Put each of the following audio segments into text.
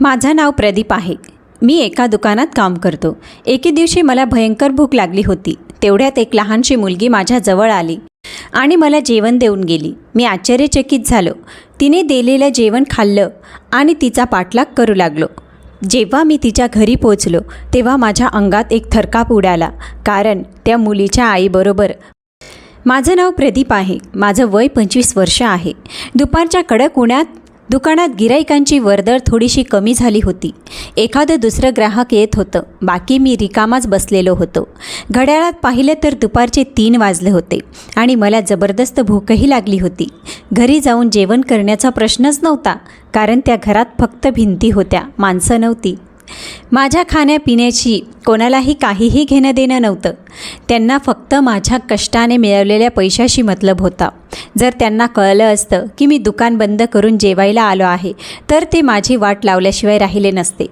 माझं नाव प्रदीप आहे. मी एका दुकानात काम करतो. एके दिवशी मला भयंकर भूक लागली होती. तेवढ्यात एक लहानशी मुलगी माझ्याजवळ आली आणि मला जेवण देऊन गेली. मी आश्चर्यचकित झालो. तिने दिलेलं जेवण खाल्लं आणि तिचा पाठलाग करू लागलो. जेव्हा मी तिच्या घरी पोचलो तेव्हा माझ्या अंगात एक थरकाप उडाला कारण त्या मुलीच्या आईबरोबर माझं नाव प्रदीप आहे. माझं वय पंचवीस वर्ष आहे. दुपारच्या कडक उन्हात दुकानात गिराईकांची वर्दळ थोडीशी कमी झाली होती. एखादं दुसरं ग्राहक येत होतं. बाकी मी रिकामाच बसलेलो होतो. घड्याळात पाहिलं तर दुपारचे तीन वाजले होते आणि मला जबरदस्त भूकही लागली होती. घरी जाऊन जेवण करण्याचा प्रश्नच नव्हता कारण त्या घरात फक्त भिंती होत्या माणसं नव्हती. माझ्या खाण्यापिण्याची कोणालाही काहीही घेणं देणं नव्हतं. त्यांना फक्त माझ्या कष्टाने मिळवलेल्या पैशाशी मतलब होता. जर त्यांना कळलं असतं की मी दुकान बंद करून जेवायला आलो आहे तर ते माझी वाट लावल्याशिवाय राहिले नसते.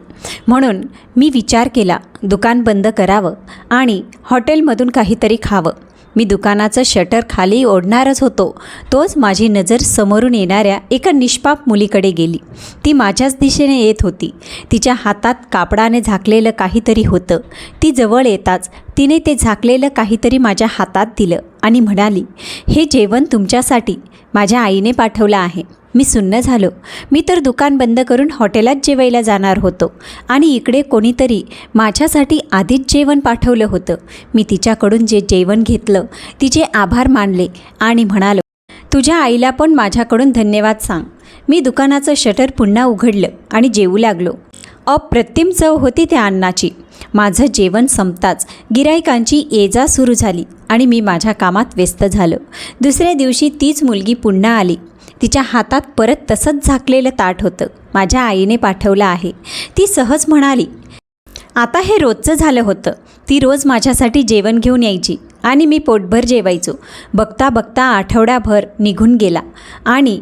म्हणून मी विचार केला दुकान बंद करावं आणि हॉटेलमधून काहीतरी खावं. मी दुकानाचं शटर खाली ओढणारच होतो. तोच माझी नजर समोरून येणाऱ्या एका निष्पाप मुलीकडे गेली. ती माझ्याच दिशेने येत होती. तिच्या हातात कापडाने झाकलेलं काहीतरी होतं. ती जवळ येताच तिने ते झाकलेलं काहीतरी माझ्या हातात दिलं आणि म्हणाली हे जेवण तुमच्यासाठी. माझ्या आईने पाठवलं आहे. मी सुन्न झालो. मी तर दुकान बंद करून हॉटेलात जेवायला जाणार होतो आणि इकडे कोणीतरी माझ्यासाठी आधीच जेवण पाठवलं होतं. मी तिच्याकडून जे जेवण घेतलं तिचे आभार मानले आणि म्हणालो तुझ्या आईला पण माझ्याकडून धन्यवाद सांग मी दुकानाचं शटर पुन्हा उघडलं आणि जेवू लागलो. अप्रतिम चव होती त्या अन्नाची. माझं जेवण संपताच गिरायकांची ये जा सुरू झाली आणि मी माझ्या कामात व्यस्त झालो. दुसऱ्या दिवशी तीच मुलगी पुन्हा आली. तिच्या हातात परत तसंच झाकलेलं ताट होतं. माझ्या आईने पाठवलं आहे. ती सहज म्हणाली आता हे रोजचं झालं होतं. ती रोज माझ्यासाठी जेवण घेऊन यायची आणि मी पोटभर जेवायचो. बघता बघता आठवड्याभर निघून गेला आणि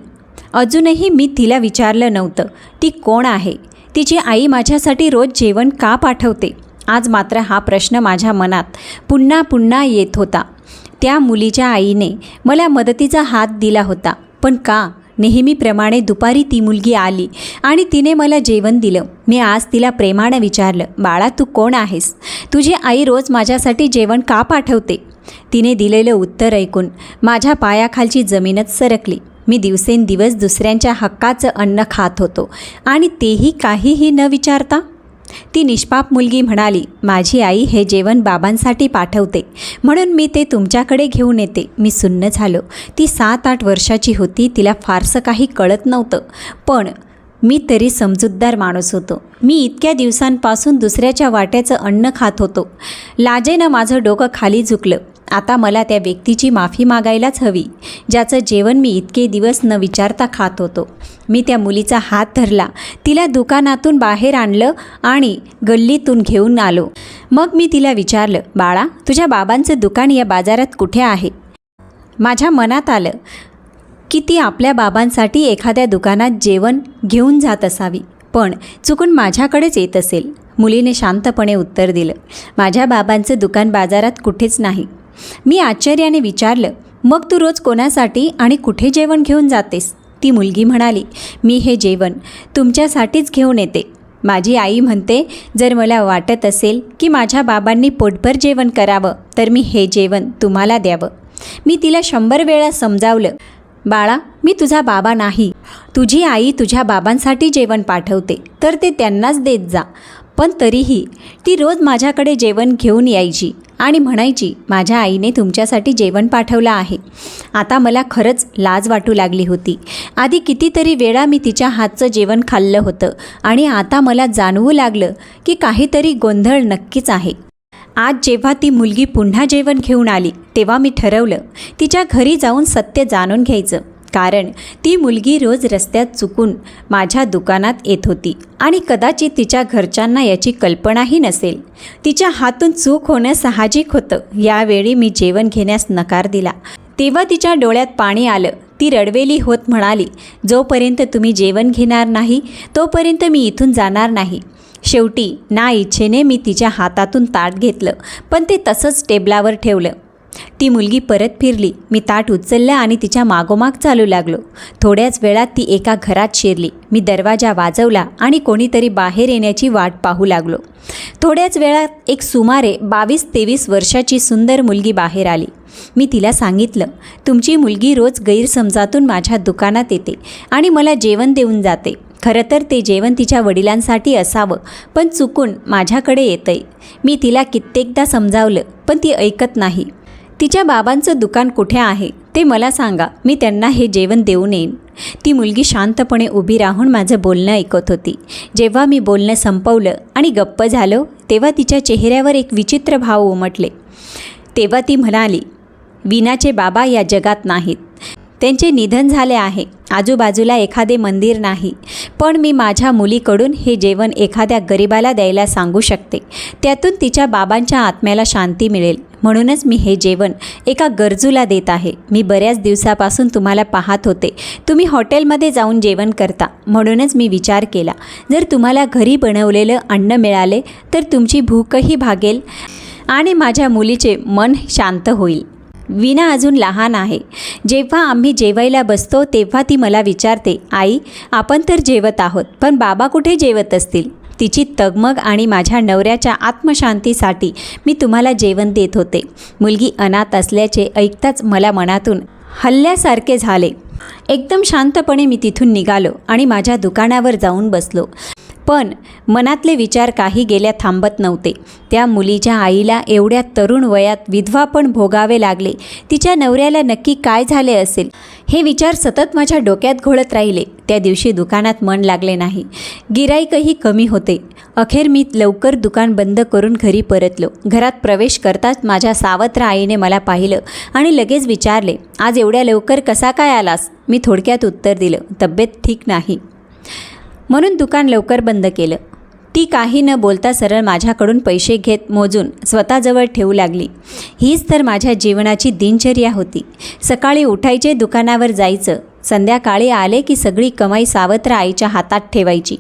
अजूनही मी तिला विचारलं नव्हतं ती कोण आहे? तिची आई माझ्यासाठी रोज जेवण का पाठवते? आज मात्र हा प्रश्न माझ्या मनात पुन्हा पुन्हा येत होता. त्या मुलीच्या आईने मला मदतीचा हात दिला होता. पण का? नेहमीप्रमाणे दुपारी ती मुलगी आली आणि तिने मला जेवण दिलं. मी आज तिला प्रेमानं विचारलं बाळा तू कोण आहेस? तुझी आई रोज माझ्यासाठी जेवण का पाठवते? तिने दिलेलं उत्तर ऐकून माझ्या पायाखालची जमीनच सरकली. मी दिवसेंदिवस दुसऱ्यांच्या हक्काचं अन्न खात होतो आणि तेही काहीही न विचारता ती निष्पाप मुलगी म्हणाली माझी आई हे जेवण बाबांसाठी पाठवते. म्हणून मी ते तुमच्याकडे घेऊन येते. मी सुन्न झालो. ती सात आठ वर्षाची होती. तिला फारसं काही कळत नव्हतं. पण मी तरी समजूतदार माणूस होतो. मी इतक्या दिवसांपासून दुसऱ्याच्या वाट्याचं अन्न खात होतो. लाजेनं माझं डोकं खाली झुकलं. आता मला त्या व्यक्तीची माफी मागायलाच हवी ज्याचं जेवण मी इतके दिवस न विचारता खात होतो. मी त्या मुलीचा हात धरला तिला दुकानातून बाहेर आणलं आणि गल्लीतून घेऊन आलो. मग मी तिला विचारलं बाळा तुझ्या बाबांचं दुकान या बाजारात कुठे आहे? माझ्या मनात आलं की ती आपल्या बाबांसाठी एखाद्या दुकानात जेवण घेऊन जात असावी पण चुकून माझ्याकडेच येत असेल मुलीने शांतपणे उत्तर दिलं. माझ्या बाबांचं दुकान बाजारात कुठेच नाही. मी आश्चर्याने विचारलं मग तू रोज कोणासाठी आणि कुठे जेवण घेऊन जातेस? ती मुलगी म्हणाली मी हे जेवण तुमच्यासाठीच घेऊन येते. माझी आई म्हणते जर मला वाटत असेल की माझ्या बाबांनी पोटभर जेवण करावं तर मी हे जेवण तुम्हाला द्यावं. मी तिला शंभर वेळा समजावलं बाळा मी तुझा बाबा नाही. तुझी आई तुझ्या बाबांसाठी जेवण पाठवते तर ते त्यांनाच देत जा. पण तरीही ती रोज माझ्याकडे जेवण घेऊन यायची. आणि म्हणायची माझ्या आईने तुमच्यासाठी जेवण पाठवलं आहे. आता मला खरंच लाज वाटू लागली होती. आधी कितीतरी वेळा मी तिच्या हातचं जेवण खाल्लं होतं आणि आता मला जाणवू लागलं की काहीतरी गोंधळ नक्कीच आहे. आज जेव्हा ती मुलगी पुन्हा जेवण घेऊन आली तेव्हा मी ठरवलं तिच्या घरी जाऊन सत्य जाणून घ्यायचं. कारण ती मुलगी रोज रस्त्यात चुकून माझ्या दुकानात येत होती आणि कदाचित तिच्या घरच्यांना याची कल्पनाही नसेल. तिच्या हातून चूक होणं साहजिक होतं. यावेळी मी जेवण घेण्यास नकार दिला. तेव्हा तिच्या डोळ्यात पाणी आलं. ती रडवेली होत म्हणाली जोपर्यंत तुम्ही जेवण घेणार नाही तोपर्यंत मी इथून जाणार नाही. शेवटी ना इच्छेने मी तिच्या हातातून ताट घेतलं पण ते तसंच टेबलावर ठेवलं. ती मुलगी परत फिरली. मी ताट उचललं आणि तिच्या मागोमाग चालू लागलो. थोड्याच वेळात ती एका घरात शिरली. मी दरवाजा वाजवला आणि कोणीतरी बाहेर येण्याची वाट पाहू लागलो. थोड्याच वेळात एक सुमारे बावीस तेवीस वर्षाची सुंदर मुलगी बाहेर आली. मी तिला सांगितलं तुमची मुलगी रोज गैरसमजातून माझ्या दुकानात येते आणि मला जेवण देऊन जाते. खरं तर ते जेवण तिच्या वडिलांसाठी असावं पण चुकून माझ्याकडे येतंय. मी तिला कित्येकदा समजावलं पण ती ऐकत नाही. तिच्या बाबांचं दुकान कुठे आहे ते मला सांगा. मी त्यांना हे जेवण देऊन येईन. ती मुलगी शांतपणे उभी राहून माझं बोलणं ऐकत होती. जेव्हा मी बोलणं संपवलं आणि गप्प झालो तेव्हा तिच्या चेहऱ्यावर एक विचित्र भाव उमटले. तेव्हा ती म्हणाली विनाचे बाबा या जगात नाहीत. त्यांचे निधन झाले आहे. आजूबाजूला एखादे मंदिर नाही. पण मी माझ्या मुलीकडून हे जेवण एखाद्या गरिबाला द्यायला सांगू शकते. त्यातून तिच्या बाबांच्या आत्म्याला शांती मिळेल. म्हणूनच मी हे जेवण एका गरजूला देत आहे. मी बऱ्याच दिवसापासून तुम्हाला पाहत होते. तुम्ही हॉटेलमध्ये जाऊन जेवण करता. म्हणूनच मी विचार केला. जर तुम्हाला घरी बनवलेलं अन्न मिळाले तर तुमची भूकही भागेल आणि माझ्या मुलीचे मन शांत होईल. विना अजून लहान आहे. जेव्हा आम्ही जेवायला बसतो तेव्हा ती मला विचारते आई आपण तर जेवत आहोत पण बाबा कुठे जेवत असतील तिची तगमग आणि माझ्या नवऱ्याच्या आत्मशांतीसाठी मी तुम्हाला जेवण देत होते. मुलगी अनाथ असल्याचे ऐकताच मला मनातून हल्ल्यासारखे झाले. एकदम शांतपणे मी तिथून निघालो आणि माझ्या दुकानावर जाऊन बसलो. पण मनातले विचार काही गेल्या थांबत नव्हते. त्या मुलीच्या आईला एवढ्या तरुण वयात विधवा पण भोगावे लागले. तिच्या नवऱ्याला नक्की काय झाले असेल? हे विचार सतत माझ्या डोक्यात घोळत राहिले. त्या दिवशी दुकानात मन लागले नाही. गिराईकही कमी होते. अखेर मी लवकर दुकान बंद करून घरी परतलो. घरात प्रवेश करताच माझ्या सावत्र आईने मला पाहिलं आणि लगेच विचारले आज एवढ्या लवकर कसा काय आलास? मी थोडक्यात उत्तर दिलं तब्येत ठीक नाही. म्हणून दुकान लवकर बंद केलं. ती काही न बोलता सरळ माझ्याकडून पैसे घेत मोजून स्वतःजवळ ठेवू लागली. हीच तर माझ्या जीवनाची दिनचर्या होती. सकाळी उठायचे दुकानावर जायचं. संध्याकाळी आले की सगळी कमाई सावत्र आईच्या हातात ठेवायची.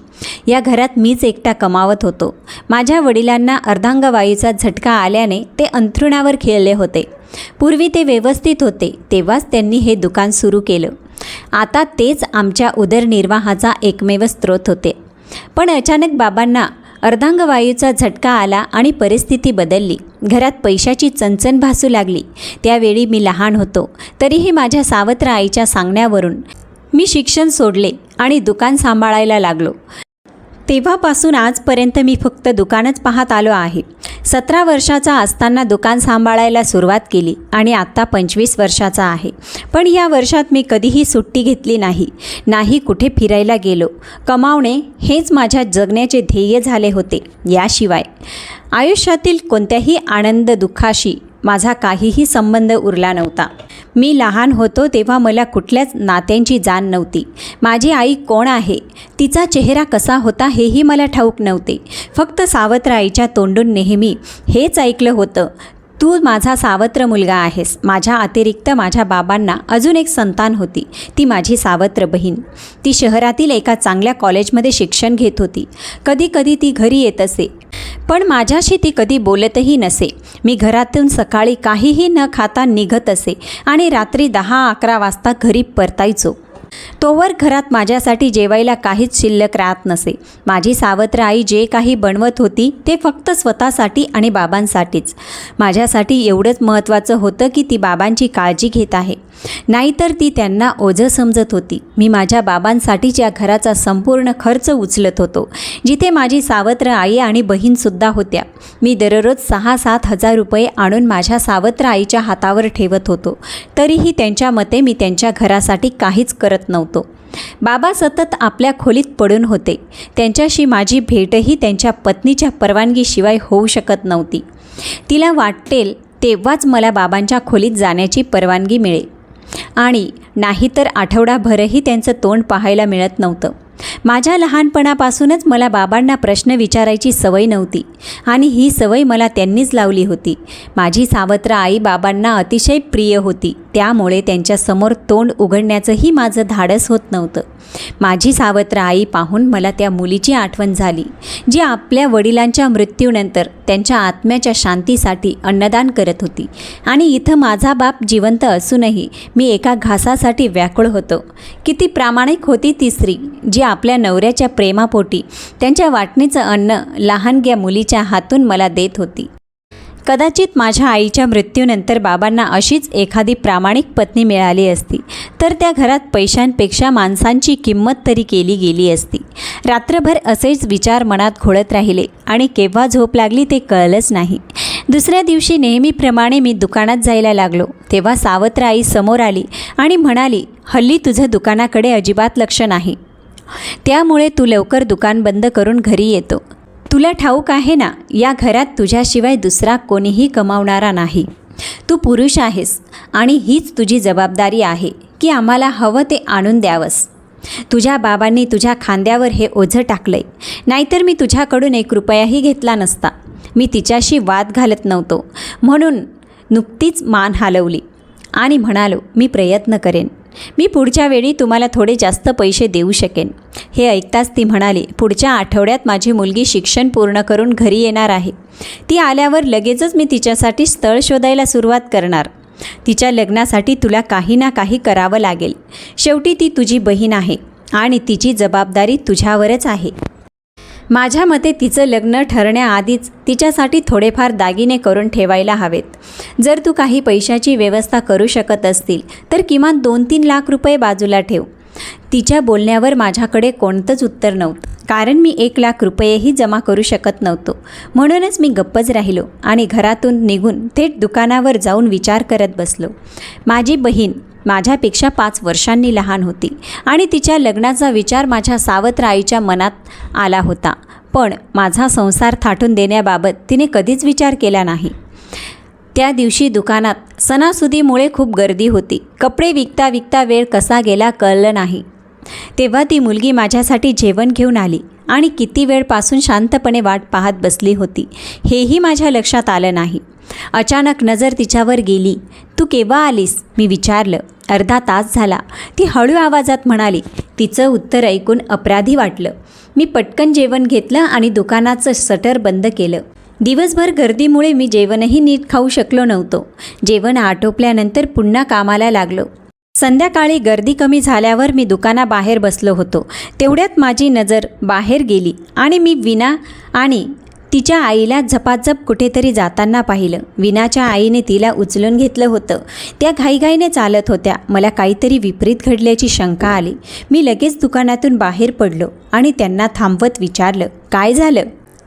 या घरात मीच एकटा कमावत होतो. माझ्या वडिलांना अर्धांगवायूचा झटका आल्याने ते अंथरुणावर खेळले होते. पूर्वी ते व्यवस्थित होते तेव्हाच त्यांनी हे दुकान सुरू केलं. आता तेच आमच्या उदरनिर्वाहाचा एकमेव स्रोत होते. पण अचानक बाबांना अर्धांगवायूचा झटका आला आणि परिस्थिती बदलली. घरात पैशाची चणचण भासू लागली. त्यावेळी मी लहान होतो. तरीही माझ्या सावत्र आईच्या सांगण्यावरून मी शिक्षण सोडले आणि दुकान सांभाळायला लागलो. तेव्हापासून आजपर्यंत मी फक्त दुकानच पाहत आलो आहे. सतरा वर्षाचा असताना दुकान सांभाळायला सुरुवात केली आणि आत्ता पंचवीस वर्षाचा आहे. पण या वर्षात मी कधीही सुट्टी घेतली नाही. नाही कुठे फिरायला गेलो. कमावणे हेच माझ्या जगण्याचे ध्येय झाले होते. याशिवाय आयुष्यातील कोणत्याही आनंद दुःखाशी माझा काहीही संबंध उरला नव्हता. मी लहान होतो तेव्हा मला कुठल्याच नात्यांची जाण नव्हती. माझी आई कोण आहे? तिचा चेहरा कसा होता हेही मला ठाऊक नव्हते. फक्त सावत्र आईच्या तोंडून नेहमी हेच ऐकलं होतं तू माझा सावत्र मुलगा आहेस. माझ्या अतिरिक्त माझ्या बाबांना अजून एक संतान होती. ती माझी सावत्र बहीण. ती शहरातील एका चांगल्या कॉलेजमध्ये शिक्षण घेत होती. कधी कधी ती घरी येत असे. पण माझ्याशी ती कधी बोलतही नसे. मी घरातून सकाळी काहीही न खाता निघत असे आणि रात्री दहा अकरा वाजता घरी परतायचो. तोवर घरात माझ्यासाठी जेवायला काहीच शिल्लक राहत नसे. माझी सावत्र आई जे काही बनवत होती ते फक्त स्वतःसाठी आणि बाबांसाठीच. माझ्यासाठी एवढंच महत्त्वाचं होतं की ती बाबांची काळजी घेत आहे. नाहीतर ती त्यांना ओझं समजत होती. मी माझ्या बाबांसाठीच्या घराचा संपूर्ण खर्च उचलत होतो जिथे माझी सावत्र आई आणि बहीणसुद्धा होत्या. मी दररोज सहा सात हजार रुपये आणून माझ्या सावत्र आईच्या हातावर ठेवत होतो. तरीही त्यांच्या मते मी त्यांच्या घरासाठी काहीच करत नव्हतो. बाबा सतत आपल्या खोलीत पडून होते. त्यांच्याशी माझी भेटही त्यांच्या पत्नीच्या परवानगीशिवाय होऊ शकत नव्हती. तिला वाटेल तेव्हाच मला बाबांच्या खोलीत जाण्याची परवानगी मिळेल. आणि नाहीतर आठवडाभरही त्यांचं तोंड पाहायला मिळत नव्हतं. माझ्या लहानपणापासूनच मला बाबांना प्रश्न विचारायची सवय नव्हती आणि ही सवय मला त्यांनीच लावली होती. माझी सावत्र आई बाबांना अतिशय प्रिय होती. त्यामुळे त्यांच्यासमोर तोंड उघडण्याचंही माझं धाडस होत नव्हतं. माझी सावत्र आई पाहून मला त्या मुलीची आठवण झाली जी आपल्या वडिलांच्या मृत्यूनंतर त्यांच्या आत्म्याच्या शांतीसाठी अन्नदान करत होती. आणि इथं माझा बाप जिवंत असूनही मी एका घासासाठी व्याकुळ होतो. किती प्रामाणिक होती ती स्त्री जी आपल्या नवऱ्याच्या प्रेमापोटी त्यांच्या वाटणीचं अन्न लहानग्या मुलीच्या हातून मला देत होती. कदाचित माझ्या आईच्या मृत्यूनंतर बाबांना अशीच एखादी प्रामाणिक पत्नी मिळाली असती तर त्या घरात पैशांपेक्षा माणसांची किंमत तरी केली गेली असती. रात्रभर असेच विचार मनात घोळत राहिले आणि केव्हा झोप लागली ते कळलंच नाही. दुसऱ्या दिवशी नेहमीप्रमाणे मी दुकानात जायला लागलो तेव्हा सावत्र आई समोर आली आणि म्हणाली हल्ली तुझं दुकानाकडे अजिबात लक्ष नाही. त्यामुळे तू लवकर दुकान बंद करून घरी येतो. तुला ठाऊक आहे ना या घरात तुझ्याशिवाय दुसरा कोणीही कमावणारा नाही. तू पुरुष आहेस आणि हीच तुझी जबाबदारी आहे की आम्हाला हवं ते आणून द्यावंस. तुझ्या बाबांनी तुझ्या खांद्यावर हे ओझं टाकलंय. नाहीतर मी तुझ्याकडून एक रुपयाही घेतला नसता. मी तिच्याशी वाद घालत नव्हतो. म्हणून नुकतीच मान हलवली आणि म्हणालो मी प्रयत्न करेन. मी पुढच्या वेळी तुम्हाला थोडे जास्त पैसे देऊ शकेन. हे ऐकताच ती म्हणाली पुढच्या आठवड्यात माझी मुलगी शिक्षण पूर्ण करून घरी येणार आहे. ती आल्यावर लगेचच मी तिच्यासाठी स्थळ शोधायला सुरुवात करणार. तिच्या लग्नासाठी तुला काही ना काही करावं लागेल. शेवटी ती तुझी बहीण आहे आणि तिची जबाबदारी तुझ्यावरच आहे. माझ्या मते तिचं लग्न ठरण्याआधीच तिच्यासाठी थोडेफार दागिने करून ठेवायला हवेत. जर तू काही पैशाची व्यवस्था करू शकत असतील तर किमान दोन तीन लाख रुपये बाजूला ठेव. तिच्या बोलण्यावर माझ्याकडे कोणतंच उत्तर नव्हतं. कारण मी एक लाख रुपयेही जमा करू शकत नव्हतो. म्हणूनच मी गप्पच राहिलो आणि घरातून निघून थेट दुकानावर जाऊन विचार करत बसलो. माझी बहीण माझ्यापेक्षा पाच वर्षांनी लहान होती आणि तिच्या लग्नाचा विचार माझ्या सावत्र आईच्या मनात आला होता. पण माझा संसार थाटून देण्याबाबत तिने कधीच विचार केला नाही. त्या दिवशी दुकानात सणासुदीमुळे खूप गर्दी होती. कपडे विकता विकता वेळ कसा गेला कळलं नाही. तेव्हा ती मुलगी माझ्यासाठी जेवण घेऊन आली आणि किती वेळपासून शांतपणे वाट पाहत बसली होती. हेही माझ्या लक्षात आलं नाही. अचानक नजर तिच्यावर गेली. तू केव्हा आलीस? मी विचारलं. अर्धा तास झाला. ती हळू आवाजात म्हणाली तिचं उत्तर ऐकून अपराधी वाटलं. मी पटकन जेवण घेतलं आणि दुकानाचं सटर बंद केलं. दिवसभर गर्दीमुळे मी जेवणही नीट खाऊ शकलो नव्हतो. जेवण आटोपल्यानंतर पुन्हा कामाला लागलो. संध्याकाळी गर्दी कमी झाल्यावर मी दुकानाबाहेर बसलो होतो. तेवढ्यात माझी नजर बाहेर गेली आणि मी विना आणि तिच्या आईला झपाझप कुठेतरी जाताना पाहिलं. विनाच्या आईने तिला उचलून घेतलं होतं. त्या घाईघाईने चालत होत्या. मला काहीतरी विपरीत घडल्याची शंका आली. मी लगेच दुकानातून बाहेर पडलो आणि त्यांना थांबवत विचारलं काय झालं?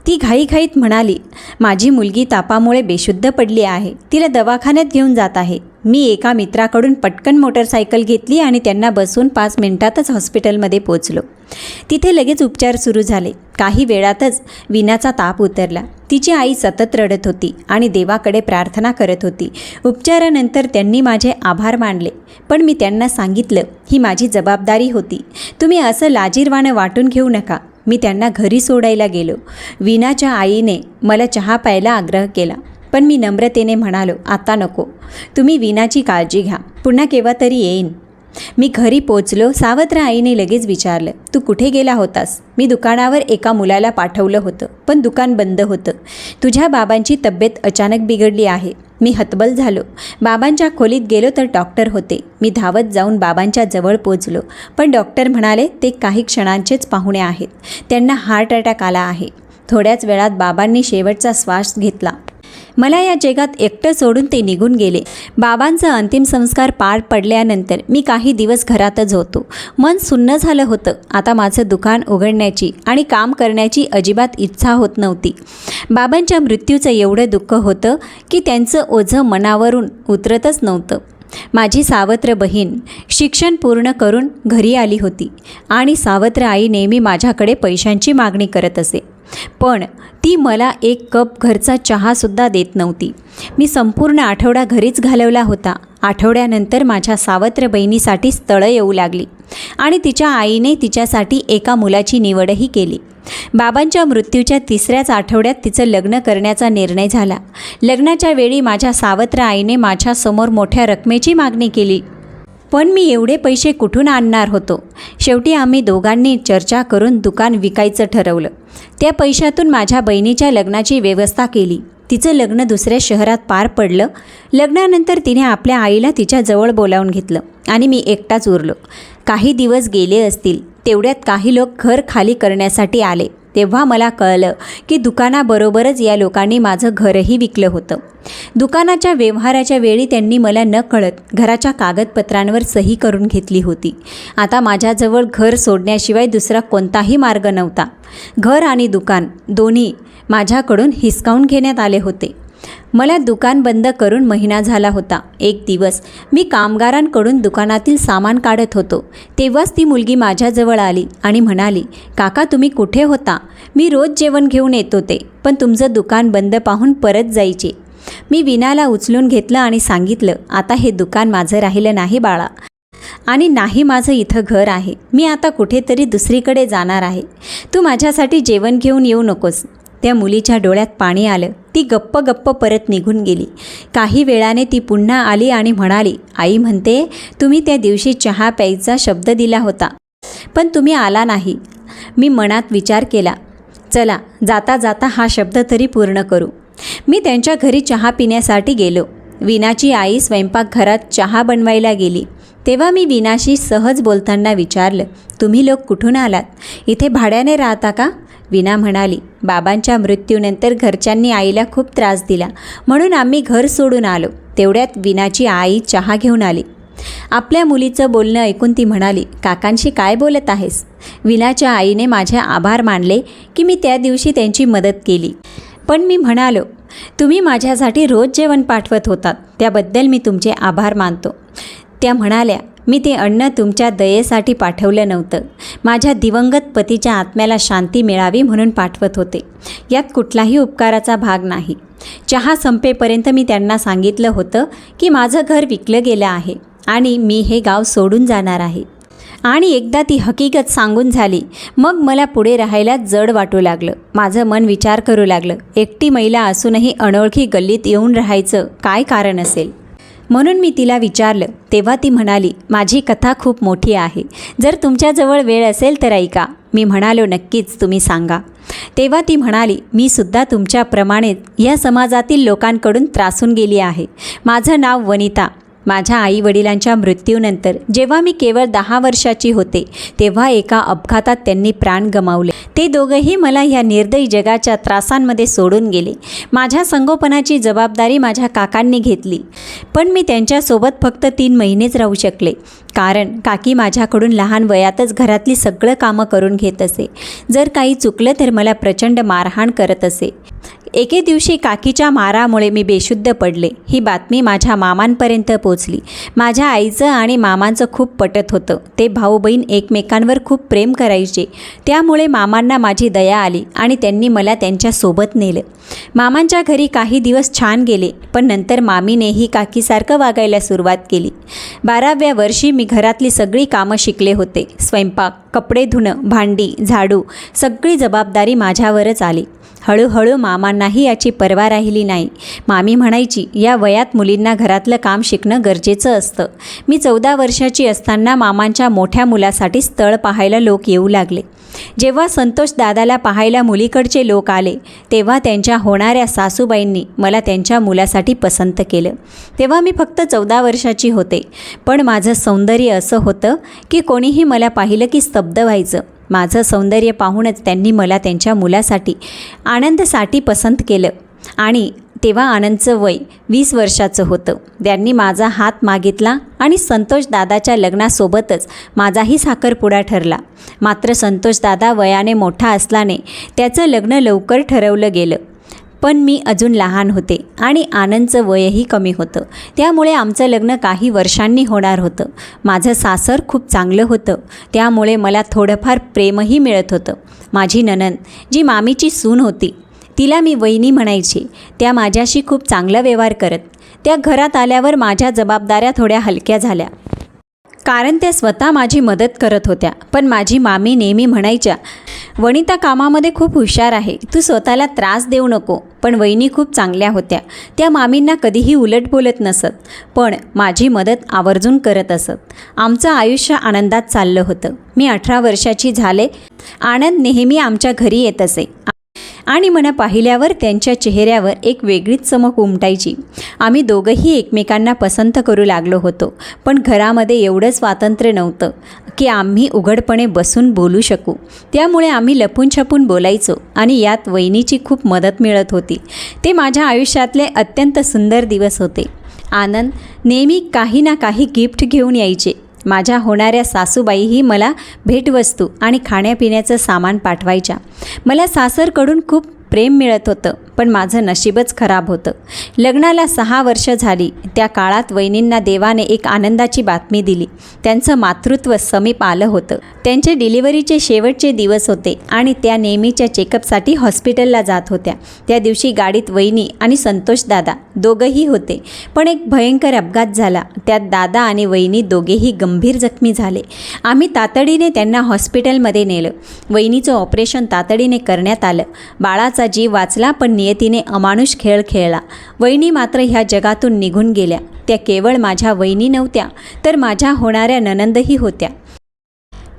ती घाईघाईत म्हणाली माझी मुलगी तापामुळे बेशुद्ध पडली आहे. तिला दवाखान्यात घेऊन जात आहे. मी एका मित्राकडून पटकन मोटरसायकल घेतली आणि त्यांना बसून पाच मिनिटातच हॉस्पिटलमध्ये पोचलो तिथे लगेच उपचार सुरू झाले. काही वेळातच विनाचा ताप उतरला. तिची आई सतत रडत होती आणि देवाकडे प्रार्थना करत होती. उपचारानंतर त्यांनी माझे आभार मानले. पण मी त्यांना सांगितलं ही माझी जबाबदारी होती. तुम्ही असं लाजीरवाणं वाटून घेऊ नका. मी त्यांना घरी सोडायला गेलो. विनाच्या आईने मला चहा प्यायला आग्रह केला. पण मी नम्रतेने म्हणालो आता नको. तुम्ही विनाची काळजी घ्या. पुन्हा केव्हा तरी येईन. मी घरी पोचलो सावत्र आईने लगेच विचारलं तू कुठे गेला होतास? मी दुकानावर एका मुलाला पाठवलं होतं पण दुकान बंद होतं. तुझ्या बाबांची तब्येत अचानक बिघडली आहे. मी हतबल झालो. बाबांच्या खोलीत गेलो तर डॉक्टर होते. मी धावत जाऊन बाबांच्या जवळ पोचलो. पण डॉक्टर म्हणाले ते काही क्षणांचेच पाहुणे आहेत. त्यांना हार्ट अटॅक आला आहे. थोड्याच वेळात बाबांनी शेवटचा श्वास घेतला. मला या जगात एकटं सोडून ते निघून गेले. बाबांचा अंतिम संस्कार पार पडल्यानंतर मी काही दिवस घरातच होतो. मन सुन्न झालं होतं. आता माझं दुकान उघडण्याची आणि काम करण्याची अजिबात इच्छा होत नव्हती. बाबांच्या मृत्यूचं एवढं दुःख होतं की त्यांचं ओझं मनावरून उतरतच नव्हतं. माझी सावत्र बहीण शिक्षण पूर्ण करून घरी आली होती आणि सावत्र आई नेहमी माझ्याकडे पैशांची मागणी करत असे. पण ती मला एक कप घरचा चहासुद्धा देत नव्हती. मी संपूर्ण आठवडा घरीच घालवला होता. आठवड्यानंतर माझ्या सावत्र बहिणीसाठी स्थळं येऊ लागली आणि तिच्या आईने तिच्यासाठी एका मुलाची निवडही केली. बाबांच्या मृत्यूच्या तिसऱ्याच आठवड्यात तिचं लग्न करण्याचा निर्णय झाला. लग्नाच्या वेळी माझ्या सावत्र आईने माझ्यासमोर मोठ्या रकमेची मागणी केली. पण मी एवढे पैसे कुठून आणणार होतो? शेवटी आम्ही दोघांनी चर्चा करून दुकान विकायचं ठरवलं. त्या पैशातून माझ्या बहिणीच्या लग्नाची व्यवस्था केली. तिचं लग्न दुसऱ्या शहरात पार पडलं. लग्नानंतर तिने आपल्या आईला तिच्याजवळ बोलावून घेतलं आणि मी एकटाच उरलो. काही दिवस गेले असतील तेवढ्यात काही लोक घर खाली करण्यासाठी आले. तेव्हा मला कळलं की दुकानाबरोबरच या लोकांनी माझं घरही विकलं होतं. दुकानाच्या व्यवहाराच्या वेळी त्यांनी मला न कळत घराच्या कागदपत्रांवर सही करून घेतली होती. आता माझ्याजवळ घर सोडण्याशिवाय दुसरा कोणताही मार्ग नव्हता. घर आणि दुकान दोन्ही माझ्याकडून हिसकावून घेण्यात आले होते. मला दुकान बंद करून महिना झाला होता. एक दिवस मी कामगारांकडून दुकानातील सामान काढत होतो. तेव्हाच ती मुलगी माझ्याजवळ आली आणि म्हणाली काका तुम्ही कुठे होता? मी रोज जेवण घेऊन येत होते पण तुमचं दुकान बंद पाहून परत जायचे मी विनाला उचलून घेतलं आणि सांगितलं आता हे दुकान माझं राहिलं नाही बाळा. आणि नाही माझं इथं घर आहे. मी आता कुठेतरी दुसरीकडे जाणार आहे. तू माझ्यासाठी जेवण घेऊन येऊ नकोस. त्या मुलीच्या डोळ्यात पाणी आलं. ती गप्प गप्प परत निघून गेली. काही वेळाने ती पुन्हा आली आणि म्हणाली आई म्हणते तुम्ही त्या दिवशी चहा प्यायचा शब्द दिला होता. पण तुम्ही आला नाही. मी मनात विचार केला चला जाता जाता हा शब्द तरी पूर्ण करू. मी त्यांच्या घरी चहा पिण्यासाठी गेलो. विनाची आई स्वयंपाकघरात चहा बनवायला गेली. तेव्हा मी विनाशी सहज बोलताना विचारलं तुम्ही लोक कुठून आलात? इथे भाड्याने राहता का? विना म्हणाली बाबांच्या मृत्यूनंतर घरच्यांनी आईला खूप त्रास दिला. म्हणून आम्ही घर सोडून आलो. तेवढ्यात विनाची आई चहा घेऊन आली. आपल्या मुलीचं बोलणं ऐकून ती म्हणाली काकांशी काय बोलत आहेस? विनाच्या आईने माझे आभार मानले की मी त्या दिवशी त्यांची मदत केली. पण मी म्हणालो तुम्ही माझ्यासाठी रोज जेवण पाठवत होतात. त्याबद्दल मी तुमचे आभार मानतो. त्या म्हणाल्या मी ते अन्न तुमच्या दयेसाठी पाठवलं नव्हतं. माझ्या दिवंगत पतीच्या आत्म्याला शांती मिळावी म्हणून पाठवत होते. यात कुठलाही उपकाराचा भाग नाही. चहा संपेपर्यंत मी त्यांना सांगितलं होतं की माझं घर विकलं गेलं आहे आणि मी हे गाव सोडून जाणार आहे. आणि एकदा ती हकीकत सांगून झाली. मग मला पुढे राहायला जड वाटू लागलं. माझं मन विचार करू लागलं. एकटी महिला असूनही अनोळखी गल्लीत येऊन राहायचं काय कारण असेल? म्हणून मी तिला विचारलं तेव्हा ती म्हणाली माझी कथा खूप मोठी आहे. जर तुमच्याजवळ वेळ असेल तर ऐका. मी म्हणालो नक्कीच तुम्ही सांगा. तेव्हा ती म्हणाली मी सुद्धा तुमच्याप्रमाणेच या समाजातील लोकांकडून त्रासून गेली आहे. माझं नाव वनिता. माझ्या आईवडिलांच्या मृत्यूनंतर जेव्हा मी केवळ दहा वर्षाची होते तेव्हा एका अपघातात त्यांनी प्राण गमावले. ते दोघंही मला ह्या निर्दयी जगाच्या त्रासांमध्ये सोडून गेले. माझ्या संगोपनाची जबाबदारी माझ्या काकांनी घेतली. पण मी त्यांच्यासोबत फक्त तीन महिनेच राहू शकले. कारण काकी माझ्याकडून लहान वयातच घरातली सगळं कामं करून घेत असे. जर काही चुकलं तर मला प्रचंड मारहाण करत असे. एके दिवशी काकीच्या मारामुळे मी बेशुद्ध पडले. ही बातमी माझ्या मामांपर्यंत पोचली. माझ्या आईचं आणि मामांचं खूप पटत होतं. ते भाऊ बहीण एकमेकांवर खूप प्रेम करायचे. त्यामुळे मामांना माझी दया आली आणि त्यांनी मला त्यांच्यासोबत नेलं. मामांच्या घरी काही दिवस छान गेले पण नंतर मामीनेही काकीसारखं वागायला सुरुवात केली. बाराव्या वर्षी मी घरातली सगळी कामं शिकले होते. स्वयंपाक कपडे धुणं भांडी झाडू सगळी जबाबदारी माझ्यावरच आली. हळूहळू मामांनाही याची पर्वा राहिली नाही. मामी म्हणायची या वयात मुलींना घरातलं काम शिकणं गरजेचं असतं. मी चौदा वर्षाची असताना मामांच्या मोठ्या मुलासाठी स्थळ पाहायला लोक येऊ लागले. जेव्हा संतोष दादाला पाहायला मुलीकडचे लोक आले तेव्हा त्यांच्या होणाऱ्या सासूबाईंनी मला त्यांच्या मुलासाठी पसंत केलं. तेव्हा मी फक्त चौदा वर्षाची होते. पण माझं सौंदर्य असं होतं की कोणीही मला पाहिलं की स्तब्ध व्हायचं. माझं सौंदर्य पाहूनच त्यांनी मला त्यांच्या मुलासाठी आनंदसाठी पसंत केलं. आणि तेव्हा आनंदचं वय वीस वर्षाचं होतं. त्यांनी माझा हात मागितला आणि संतोष दादाच्या लग्नासोबतच माझाही साखरपुडा ठरला. मात्र संतोष दादा वयाने मोठा असल्याने त्याचं लग्न लवकर ठरवलं गेलं. पण मी अजून लहान होते आणि आनंदचं वयही कमी होतं. त्यामुळे आमचं लग्न काही वर्षांनी होणार होतं. माझं सासर खूप चांगलं होतं. त्यामुळे मला थोडंफार प्रेमही मिळत होतं. माझी ननंद जी मामीची सून होती तिला मी वहिनी म्हणायची त्या माझ्याशी खूप चांगला व्यवहार करत. त्या घरात आल्यावर माझ्या जबाबदाऱ्या थोड्या हलक्या झाल्या. कारण त्या स्वतः माझी मदत करत होत्या. पण माझी मामी नेहमी म्हणायच्या वनिता कामामध्ये खूप हुशार आहे. तू स्वतःला त्रास देऊ नको. पण वहिनी खूप चांगल्या होत्या. त्या मामींना कधीही उलट बोलत नसत पण माझी मदत आवर्जून करत असत. आमचं आयुष्य आनंदात चाललं होतं. मी अठरा वर्षाची झाले. आनंद नेहमी आमच्या घरी येत असे. आणि मला पाहिल्यावर त्यांच्या चेहऱ्यावर एक वेगळीच चमक उमटायची. आम्ही दोघंही एकमेकांना पसंत करू लागलो होतो पण घरामध्ये एवढं स्वातंत्र्य नव्हतं की आम्ही उघडपणे बसून बोलू शकू. त्यामुळे आम्ही लपून छपून बोलायचो आणि यात वहिनीची खूप मदत मिळत होती. ते माझ्या आयुष्यातले अत्यंत सुंदर दिवस होते. आनंद नेहमी काही ना काही गिफ्ट घेऊन यायचे. माझ्या होणाऱ्या सासूबाईही मला भेटवस्तू आणि खाण्यापिण्याचं सामान पाठवायच्या. मला सासरकडून खूप प्रेम मिळत होतं पण माझं नशीबच खराब होतं. लग्नाला सहा वर्ष झाली. त्या काळात वहिनींना देवाने एक आनंदाची बातमी दिली. त्यांचं मातृत्व समीप आलं होतं. त्यांचे डिलिव्हरीचे शेवटचे दिवस होते आणि त्या नेहमीच्या चेकअपसाठी हॉस्पिटलला जात होत्या. त्या दिवशी गाडीत वहिनी आणि संतोष दादा दोघंही होते. पण एक भयंकर अपघात झाला. त्यात दादा आणि वहिनी दोघेही गंभीर जखमी झाले. आम्ही तातडीने त्यांना हॉस्पिटलमध्ये नेलं. वहिनीचं ऑपरेशन तातडीने करण्यात आलं. बाळाचा जीव वाचला पण नियतीने अमानुष खेळ खेळला. वहिनी मात्र ह्या जगातून निघून गेल्या. त्या केवळ माझ्या वहिनी नव्हत्या तर माझ्या होणाऱ्या ननंदही होत्या.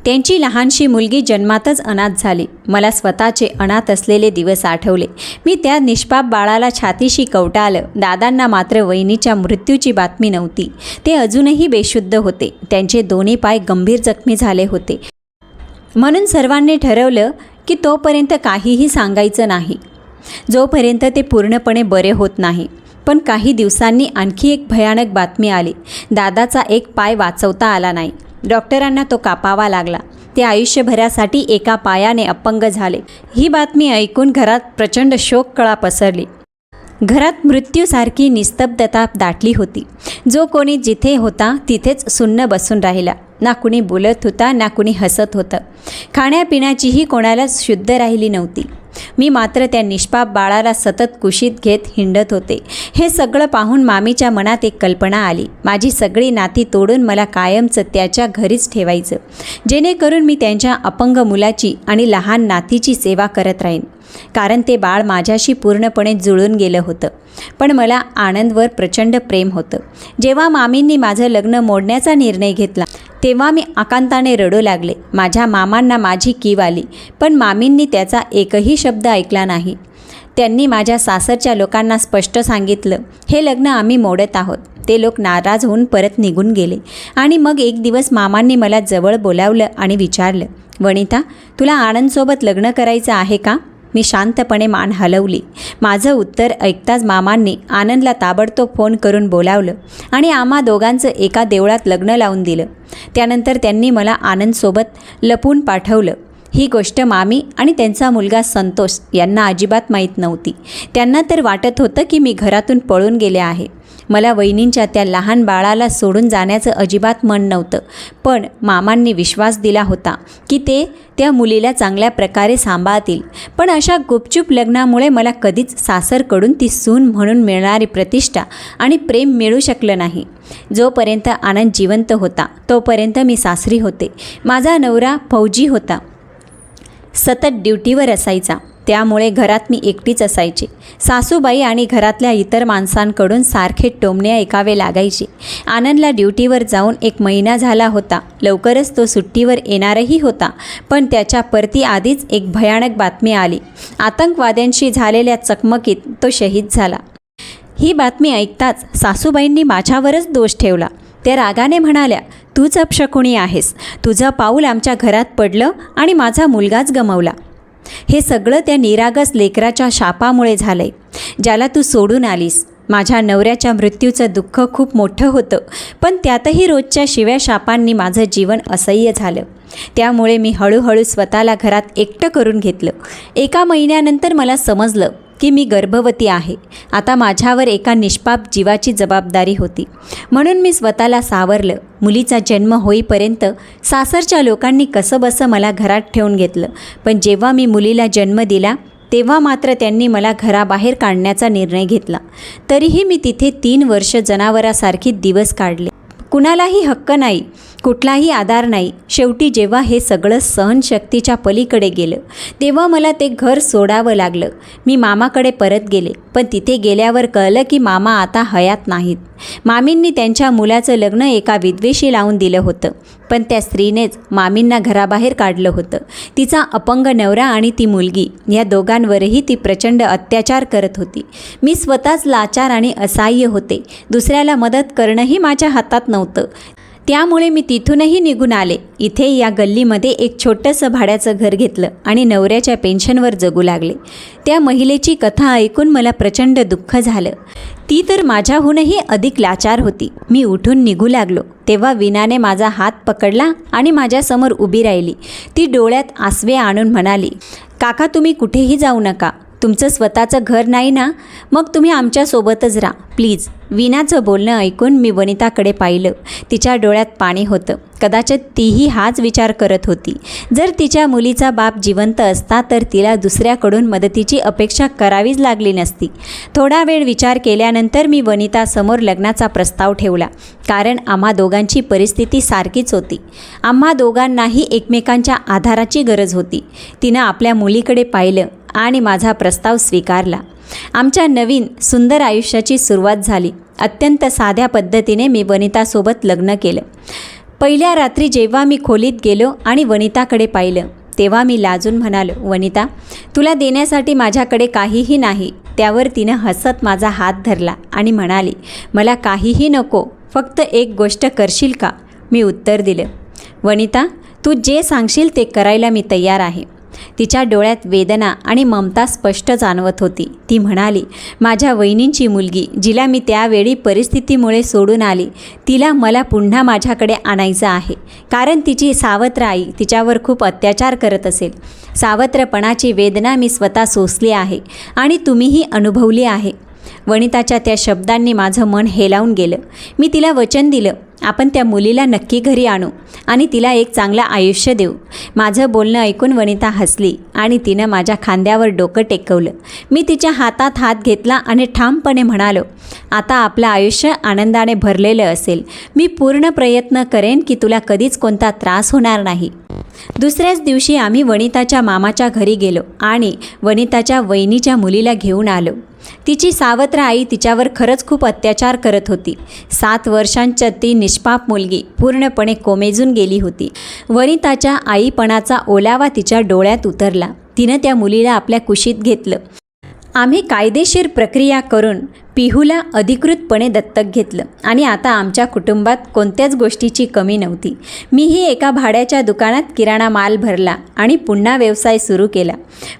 त्यांची लहानशी मुलगी जन्मातच अनाथ झाली. मला स्वतःचे अनाथ असलेले दिवस आठवले. मी त्या निष्पाप बाळाला छातीशी कवटाळलं दादांना मात्र वहिनीच्या मृत्यूची बातमी नव्हती. ते अजूनही बेशुद्ध होते. त्यांचे दोन्ही पाय गंभीर जखमी झाले होते. म्हणून सर्वांनी ठरवलं की तोपर्यंत काहीही सांगायचं नाही. जोपर्यंत ते पूर्णपणे बरे होत नाही. पण काही दिवसांनी आणखी एक भयानक बातमी आली. दादाचा एक पाय वाचवता आला नाही. डॉक्टरांना तो कापावा लागला. ते आयुष्यभरासाठी एका पायाने अपंग झाले. ही बातमी ऐकून घरात प्रचंड शोककळा पसरली. घरात मृत्यूसारखी निस्तब्धता दाटली होती. जो कोणी जिथे होता तिथेच सुन्न बसून राहिला. ना कुणी बोलत होता ना कुणी हसत होतं. खाण्यापिण्याचीही कोणालाच शुद्ध राहिली नव्हती. मी मात्र त्या निष्पाप बाळाला सतत कुशीत घेत हिंडत होते. हे सगळं पाहून मामीच्या मनात एक कल्पना आली. माझी सगळी नाती तोडून मला कायमचं त्याच्या घरीच ठेवायचं. जेणेकरून मी त्यांच्या अपंग मुलाची आणि लहान नातीची सेवा करत राहीन. कारण ते बाळ माझ्याशी पूर्णपणे जुळून गेलं होतं. पण मला आनंदवर प्रचंड प्रेम होतं. जेव्हा मामींनी माझं लग्न मोडण्याचा निर्णय घेतला तेव्हा मी आकांताने रडू लागले. माझ्या मामांना माझी कीव आली पण मामींनी त्याचा एकही शब्द ऐकला नाही. त्यांनी माझ्या सासरच्या लोकांना स्पष्ट सांगितलं हे लग्न आम्ही मोडत आहोत. ते लोक नाराज होऊन परत निघून गेले आणि मग एक दिवस मामांनी मला जवळ बोलावलं आणि विचारलं वनिता तुला आनंदसोबत लग्न करायचं आहे का? मी शांतपणे मान हलवली. माझं उत्तर ऐकताच मामांनी आनंदला ताबडतोब फोन करून बोलावलं आणि आम्हा दोघांचं एका देवळात लग्न लावून दिलं. त्यानंतर त्यांनी मला आनंदसोबत लपून पाठवलं. ही गोष्ट मामी आणि त्यांचा मुलगा संतोष यांना अजिबात माहीत नव्हती. त्यांना तर वाटत होतं की मी घरातून पळून गेले आहे. मला वहिनींच्या त्या लहान बाळाला सोडून जाण्याचं अजिबात मन नव्हतं. पण मामांनी विश्वास दिला होता की ते त्या मुलीला चांगल्या प्रकारे सांभाळतील. पण अशा गुपचूप लग्नामुळे मला कधीच सासरकडून ती सून म्हणून मिळणारी प्रतिष्ठा आणि प्रेम मिळू शकलं नाही. जोपर्यंत आनंद जिवंत होता तोपर्यंत मी सासरी होते. माझा नवरा फौजी होता. सतत ड्युटीवर असायचा. त्यामुळे घरात मी एकटीच असायचे. सासूबाई आणि घरातल्या इतर माणसांकडून सारखे टोमणे ऐकावे लागायचे. आनंदला ड्युटीवर जाऊन एक महिना झाला होता. लवकरच तो सुट्टीवर येणारही होता पण त्याच्या परती आधीच एक भयानक बातमी आली. आतंकवाद्यांशी झालेल्या चकमकीत तो शहीद झाला. ही बातमी ऐकताच सासूबाईंनी माझ्यावरच दोष ठेवला. त्या रागाने म्हणाल्या तूच अपशकुणी आहेस. तुझं पाऊल आमच्या घरात पडलं आणि माझा मुलगाच गमावला. हे सगळं त्या निरागस लेकराच्या शापामुळे झालंय ज्याला तू सोडून आलीस. माझ्या नवऱ्याच्या मृत्यूचं दुःख खूप मोठं होतं पण त्यातही रोजच्या शिव्या शापांनी माझं जीवन असह्य झालं. त्यामुळे मी हळूहळू स्वतःला घरात एकटं करून घेतलं. एका महिन्यानंतर मला समजलं की मी गर्भवती आहे. आता माझ्यावर एका निष्पाप जीवाची जबाबदारी होती. म्हणून मी स्वतःला सावरलं. मुलीचा जन्म होईपर्यंत सासरच्या लोकांनी कसंबसं मला घरात ठेवून घेतलं. पण जेव्हा मी मुलीला जन्म दिला तेव्हा मात्र त्यांनी मला घराबाहेर काढण्याचा निर्णय घेतला. तरीही मी तिथे तीन वर्ष जनावरासारखी दिवस काढले. कुणालाही हक्क नाही. कुठलाही आधार नाही. शेवटी जेव्हा हे सगळं सहनशक्तीच्या पलीकडे गेलं तेव्हा मला ते घर सोडावं लागलं. मी मामाकडे परत गेले पण तिथे गेल्यावर कळलं की मामा आता हयात नाहीत. मामींनी त्यांच्या मुलाचं लग्न एका विद्वेषी लावून दिलं होतं पण त्या स्त्रीनेच मामींना घराबाहेर काढलं होतं. तिचा अपंग नवरा आणि ती मुलगी या दोघांवरही ती प्रचंड अत्याचार करत होती. मी स्वतःच लाचार आणि असहाय्य होते. दुसऱ्याला मदत करणंही माझ्या हातात नव्हतं. त्यामुळे मी तिथूनही निघून आले. इथे या गल्लीमध्ये एक छोटंसं भाड्याचं घर घेतलं आणि नवऱ्याच्या पेन्शनवर जगू लागले. त्या महिलेची कथा ऐकून मला प्रचंड दुःख झालं. ती तर माझ्याहूनही अधिक लाचार होती. मी उठून निघू लागलो. तेव्हा विनाने माझा हात पकडला आणि माझ्यासमोर उभी राहिली. ती डोळ्यात आसवे आणून म्हणाली काका तुम्ही कुठेही जाऊ नका. तुमचं स्वतःचं घर नाही ना? मग तुम्ही आमच्यासोबतच राहा. प्लीज. विनाचं बोलणं ऐकून मी वनिताकडे पाहिलं. तिच्या डोळ्यात पाणी होतं. कदाचित तीही हाच विचार करत होती. जर तिच्या मुलीचा बाप जिवंत असता तर तिला दुसऱ्याकडून मदतीची अपेक्षा करावीच लागली नसती. थोडा वेळ विचार केल्यानंतर मी वनितासमोर लग्नाचा प्रस्ताव ठेवला. कारण आम्हा दोघांची परिस्थिती सारखीच होती. आम्हा दोघांनाही एकमेकांच्या आधाराची गरज होती. तिनं आपल्या मुलीकडे पाहिलं आणि माझा प्रस्ताव स्वीकारला. आमच्या नवीन सुंदर आयुष्याची सुरुवात झाली. अत्यंत साध्या पद्धतीने मी वनितासोबत लग्न केलं. पहिल्या रात्री जेव्हा मी खोलीत गेलो आणि वनिताकडे पाहिलं तेव्हा मी लाजून म्हणालो वनिता तुला देण्यासाठी माझ्याकडे काहीही नाही. त्यावर तिनं हसत माझा हात धरला आणि म्हणाली मला काहीही नको फक्त एक गोष्ट करशील का? मी उत्तर दिलं वनिता तू जे सांगशील ते करायला मी तयार आहे. तिच्या डोळ्यात वेदना आणि ममता स्पष्ट जाणवत होती. ती म्हणाली माझ्या वहिनींची मुलगी जिला मी त्यावेळी परिस्थितीमुळे सोडून आली तिला मला पुन्हा माझ्याकडे आणायचं आहे. कारण तिची सावत्र आई तिच्यावर खूप अत्याचार करत असेल. सावत्रपणाची वेदना मी स्वतः सोसली आहे आणि तुम्हीही अनुभवली आहे वनिताच्या त्या शब्दांनी माझं मन हेलावून गेलं. मी तिला वचन दिलं आपण त्या मुलीला नक्की घरी आणू आणि तिला एक चांगलं आयुष्य देऊ. माझं बोलणं ऐकून वनिता हसली आणि तिनं माझ्या खांद्यावर डोकं टेकवलं. मी तिच्या हातात हात घेतला आणि ठामपणे म्हणालो आता आपलं आयुष्य आनंदाने भरलेलं असेल. मी पूर्ण प्रयत्न करेन की तुला कधीच कोणता त्रास होणार नाही. दुसऱ्याच दिवशी आम्ही वनिताच्या मामाच्या घरी गेलो आणि वनिताच्या वहिनीच्या मुलीला घेऊन आलो. तिची सावत्र आई तिच्यावर खरंच खूप अत्याचार करत होती. सात वर्षांच्या ती निष्पाप मुलगी पूर्णपणे कोमेजून गेली होती. वनिताच्या आईपणाचा ओलावा तिच्या डोळ्यात उतरला. तिनं त्या मुलीला आपल्या कुशीत घेतलं. आम्ही कायदेशीर प्रक्रिया करून पिहूला अधिकृतपणे दत्तक घेतलं. आणि आता आमच्या कुटुंबात कोणत्याच गोष्टीची कमी नव्हती. मीही एका भाड्याच्या दुकानात किराणा माल भरला आणि पुन्हा व्यवसाय सुरू केला.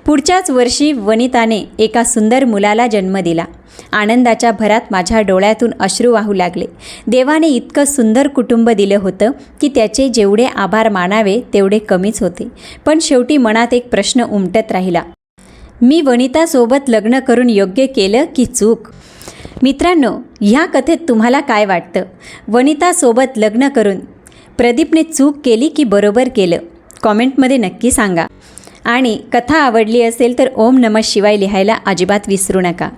पुढच्याच वर्षी वनिताने एका सुंदर मुलाला जन्म दिला. आनंदाच्या भरात माझ्या डोळ्यातून अश्रू वाहू लागले. देवाने इतकं सुंदर कुटुंब दिलं होतं की त्याचे जेवढे आभार मानावे तेवढे कमीच होते. पण शेवटी मनात एक प्रश्न उमटत राहिला. मी वनितासोबत लग्न करून योग्य केलं की चूक? मित्रांनो ह्या कथेत तुम्हाला काय वाटतं? वनितासोबत लग्न करून प्रदीपने चूक केली की बरोबर केलं? कॉमेंटमध्ये नक्की सांगा. आणि कथा आवडली असेल तर ओम नमः शिवाय लिहायला अजिबात विसरू नका.